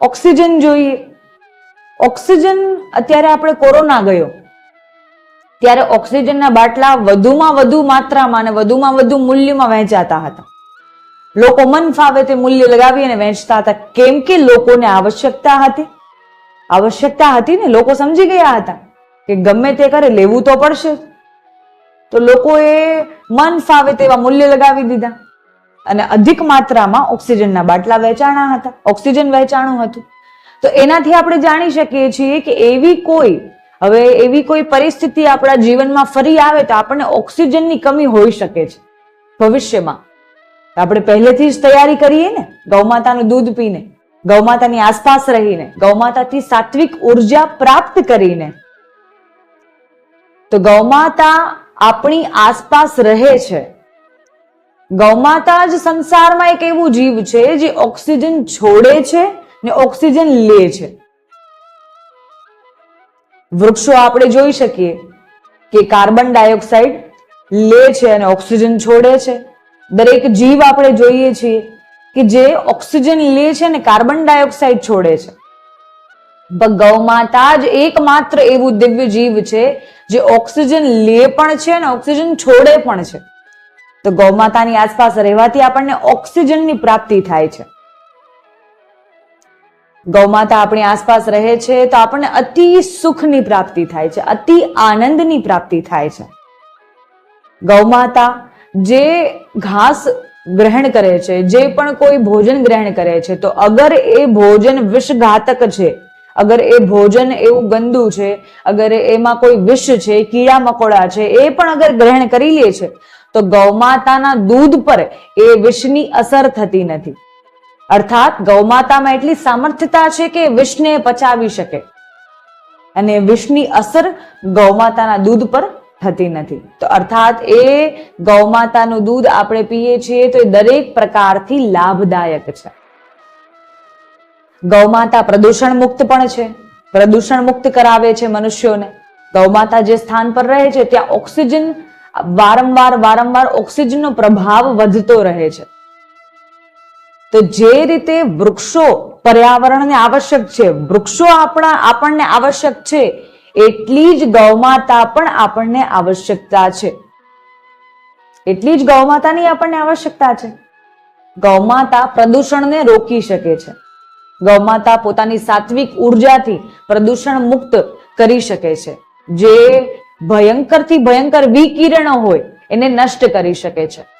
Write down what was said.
Oxygen જોઈએ. Oxygen અત્યારે આપણે કોરોના ગયો. ત્યારે ઓક્સિજનના બાટલા વધુમાં વધુ માત્રામાં અને વધુમાં વધુ મૂલ્યમાં વહેંચાતા હતા. લોકો મન ફાવે તે મૂલ્ય લગાવી અને વહેંચતા હતા. કેમ કે લોકોને આવશ્યકતા હતી. આવશ્યકતા હતી ને લોકો સમજી ગયા હતા કે ગમે તે કરે લેવું તો પડશે. તો લોકોએ મન ફાવે તેવા મૂલ્ય લગાવી દીધા. અને અધિક માત્રામાં ઓક્સિજનના બાટલા વેચાણા હતા. ઓક્સિજન વેચાણું હતું. તો એનાથી આપણે જાણી શકીએ છીએ કે એવી કોઈ, હવે એવી કોઈ પરિસ્થિતિ આપણા જીવનમાં ફરી આવે તો આપણને ઓક્સિજનની કમી હોઈ શકે છે. ભવિષ્યમાં. આપણે પહેલેથી જ તૈયારી કરીએ ને ગૌમાતાનું દૂધ પીને ગૌમાતાની આસપાસ રહીને ગૌમાતાથી સાત્વિક ઊર્જા પ્રાપ્ત કરીને. તો ગૌમાતા આપણી આસપાસ રહે છે. ગૌમાતા જ સંસારમાં એક એવું જીવ છે જે ઓક્સિજન છોડે છે ને ઓક્સિજન લે છે. વૃક્ષો આપણે જોઈ શકીએ કે કાર્બન ડાયોક્સાઇડ લે છે અને ઓક્સિજન છોડે છે. દરેક જીવ આપણે જોઈએ છીએ કે જે ઓક્સિજન લે છે અને કાર્બન ડાયોક્સાઇડ છોડે છે. ગૌ ગૌમાતા જ એકમાત્ર એવું દિવ્ય જીવ છે જે ઓક્સિજન લે પણ છે અને ઓક્સિજન છોડે પણ છે. તો ગૌમાતાની આસપાસ રહેવાથી આપણને ઓક્સિજનની પ્રાપ્તિ થાય છે. ગૌમાતા આપણી આસપાસ રહે છે તો આપણને અતિ સુખની પ્રાપ્તિ થાય છે, અતિ આનંદની પ્રાપ્તિ થાય છે. ગૌમાતા જે ઘાસ ગ્રહણ કરે છે, જે પણ કોઈ ભોજન ગ્રહણ કરે છે, તો અગર એ ભોજન વિષઘાતક છે અગર એ ભોજન એવું ગંદુ છે, અગર એમાં કોઈ વિષ છે, કીડા મકોડા છે, એ પણ અગર ગ્રહણ કરી લે છે, તો ગૌમાતાના દૂધ પર એ વિષની અસર થતી નથી. અર્થાત ગૌમાતામાં એટલી સામર્થ્યતા છે કે વિષને પચાવી શકે. અને વિષની અસર ગૌમાતાના દૂધ પર થતી નથી. તો અર્થાત એ ગૌમાતાનું દૂધ આપણે પીએ છીએ તો એ દરેક પ્રકારથી લાભદાયક છે. ગૌમાતા પ્રદૂષણ મુક્ત પણ છે. પ્રદૂષણ મુક્ત કરાવે છે મનુષ્યોને. ગૌમાતા જે સ્થાન પર રહે છે, ત્યાં ઓક્સિજન, વારંવાર વારંવાર ઓક્સિજનનો પ્રભાવ વધતો રહે છે. તો જે રીતે વૃક્ષો પર્યાવરણને આવશ્યક છે, વૃક્ષો આપણા, આપણને આવશ્યક છે, એટલી જ ગૌમાતા પણ આપણને આવશ્યકતા છે. એટલી જ ગૌમાતાની આપણને આવશ્યકતા છે. ગૌમાતા પ્રદૂષણને રોકી શકે છે. ગૌમાતા પોતાની સાત્વિક ઉર્જાથી પ્રદૂષણ મુક્ત કરી શકે છે. જે ભયંકરથી ભયંકર વિકિરણો હોય, એને નષ્ટ કરી શકે છે.